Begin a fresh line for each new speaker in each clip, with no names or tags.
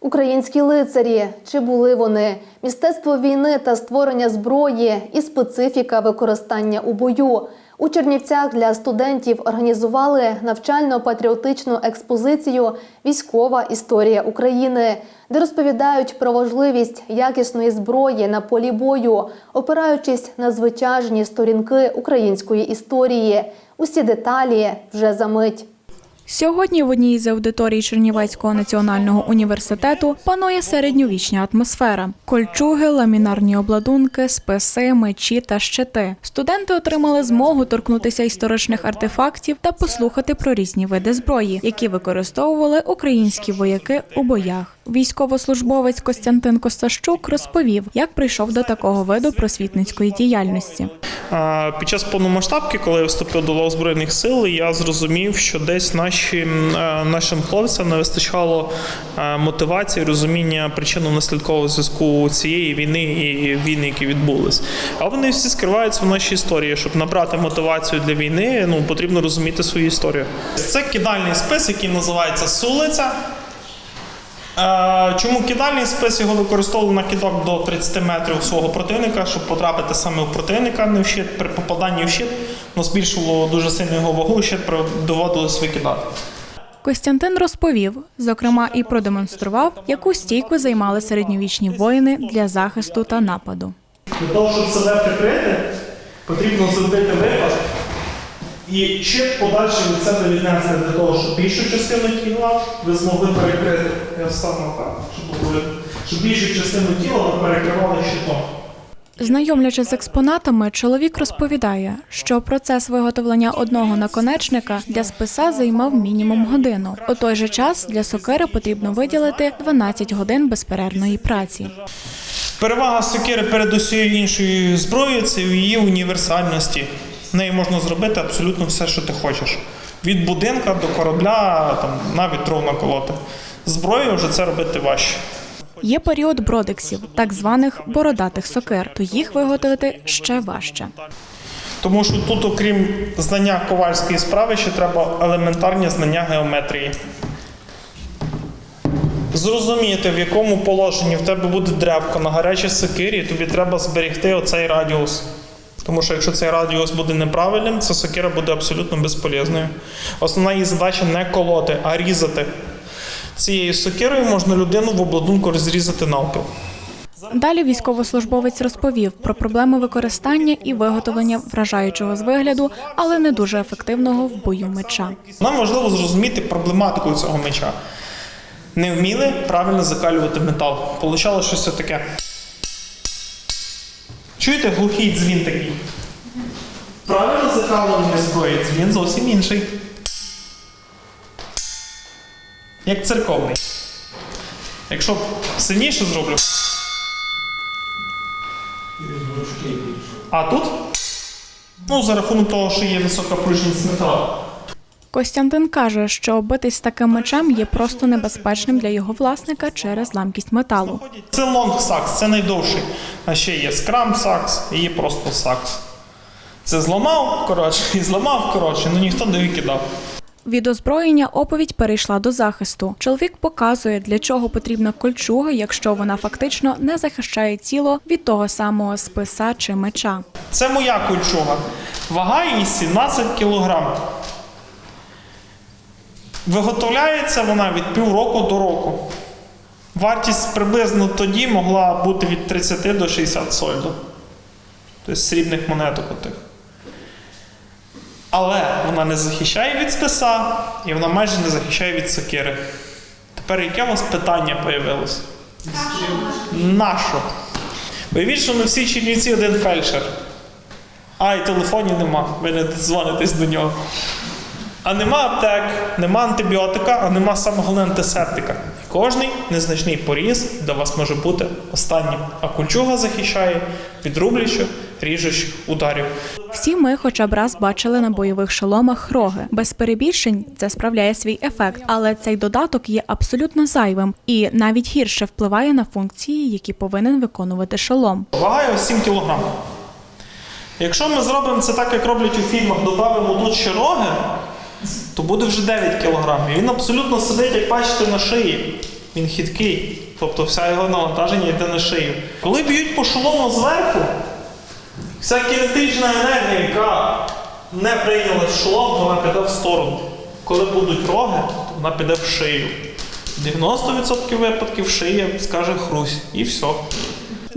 Українські лицарі чи були вони? Містецтво війни та створення зброї і специфіка використання у бою. У Чернівцях для студентів організували навчально-патріотичну експозицію Військова історія України, де розповідають про важливість якісної зброї на полі бою, опираючись на звитяжні сторінки української історії. Усі деталі вже за мить.
Сьогодні в одній із аудиторій Чернівецького національного університету панує середньовічна атмосфера: кольчуги, ламінарні обладунки, списи, мечі та щити. Студенти отримали змогу торкнутися історичних артефактів та послухати про різні види зброї, які використовували українські вояки у боях. Військовослужбовець Костянтин Костащук розповів, як прийшов до такого виду просвітницької діяльності.
Під час повномасштабки, коли я вступив до лав збройних сил, я зрозумів, що десь наші, е, нашим хлопцям не вистачало е, мотивації, розуміння причинно-наслідкового зв'язку цієї війни і війни, які відбулись. А вони всі скриваються в нашій історії. Щоб набрати мотивацію для війни, ну потрібно розуміти свою історію. Це кидальний спис, який називається Сулиця. Е, Чому кидальний спис його використовували на кидок до 30 метрів свого противника, щоб потрапити саме в противника, не в щит. При попаданні в щит воно збільшувало дуже сильно його вагу, і щит доводилось викидати.
Костянтин розповів, зокрема, і продемонстрував, яку стійку займали середньовічні воїни для захисту та нападу.
Для того, щоб себе прикрити, потрібно зробити випад і щит подальше від себе віднести для того, щоб більшу частину тіла ви змогли перекрити. Я стану так, щоб було. Щоб більшу частину тіла ви перекривали щитом.
Знайомлячись з експонатами, чоловік розповідає, що процес виготовлення одного наконечника для списа займав мінімум годину. У той же час для сокири потрібно виділити 12 годин безперервної праці.
Перевага сокири перед усією іншою зброєю це в її універсальності. В неї можна зробити абсолютно все, що ти хочеш. Від будинка до корабля, там, навіть дров наколоти. Зброєю вже це робити важче.
Є період бродексів, так званих бородатих сокир, то їх виготовити ще важче.
Тому що тут, окрім знання ковальської справи, ще треба елементарні знання геометрії. Зрозуміти, в якому положенні в тебе буде древко на гарячій сокирі, тобі треба зберегти оцей радіус. Тому що якщо цей радіус буде неправильним, ця сокира буде абсолютно безполезною. Основна її задача не колоти, а різати. Цією сокирою можна людину в обладунку розрізати навпіл.
Далі військовослужбовець розповів про проблеми використання і виготовлення вражаючого з вигляду, але не дуже ефективного в бою меча.
Нам важливо зрозуміти проблематику цього меча. Не вміли правильно закалювати метал. Получало щось таке. Чуєте глухий дзвін такий? Правильно закалування зброї, дзвін зовсім інший. Як церковний. Якщо сильніше зроблю. А тут? Ну, за рахунок того, що є висока пружність металу.
Костянтин каже, що битись таким мечем є просто небезпечним для його власника через ламкість металу.
Це лонг сакс, це найдовший. А ще є скрам сакс і є просто сакс. Це зламав коротше і зламав коротше, ну ніхто не викидав.
Від озброєння оповідь перейшла до захисту. Чоловік показує, для чого потрібна кольчуга, якщо вона фактично не захищає тіло від того самого списа чи меча.
Це моя кольчуга. Вага її 17 кг. Виготовляється вона від півроку до року. Вартість приблизно тоді могла бути від 30 до 60 сольду. Тобто срібних монеток отих. Але вона не захищає від списа і вона майже не захищає від сокири. Тепер яке у вас питання появилось? Нащо? Уявіть, що на всій Чернівці один фельдшер. А, і телефонів нема, ви не дзвонитесь до нього. А нема аптек, нема антибіотика, а нема саме головне антисептика. І кожний незначний поріз для вас може бути останнім. А кульчуга захищає від рублячих, ріжучих ударів.
Всі ми хоча б раз бачили на бойових шоломах роги. Без перебільшень це справляє свій ефект, але цей додаток є абсолютно зайвим і навіть гірше впливає на функції, які повинен виконувати шолом.
Вага його 7 кг. Якщо ми зробимо це так, як роблять у фільмах, додамо тут ще роги, то буде вже 9 кг. І він абсолютно сидить, як бачите, на шиї. Він хиткий, тобто вся його навантаження йде на шию. Коли б'ють по шолому зверху, вся кінетична енергія, яка не прийняла шолом, вона піде в сторону. Коли будуть роги, то вона піде в шию. 90% випадків шия скаже хрусь, і все.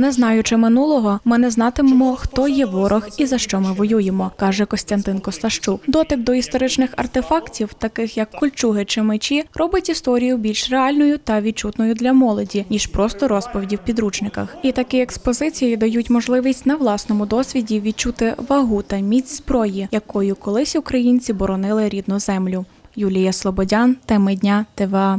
Не знаючи минулого, ми не знатимемо, хто є ворог і за що ми воюємо, каже Костянтин Костащук. Дотик до історичних артефактів, таких як кольчуги чи мечі, робить історію більш реальною та відчутною для молоді, ніж просто розповіді в підручниках. І такі експозиції дають можливість на власному досвіді відчути вагу та міць зброї, якою колись українці боронили рідну землю. Юлія Слободян, теми дня, ТВА.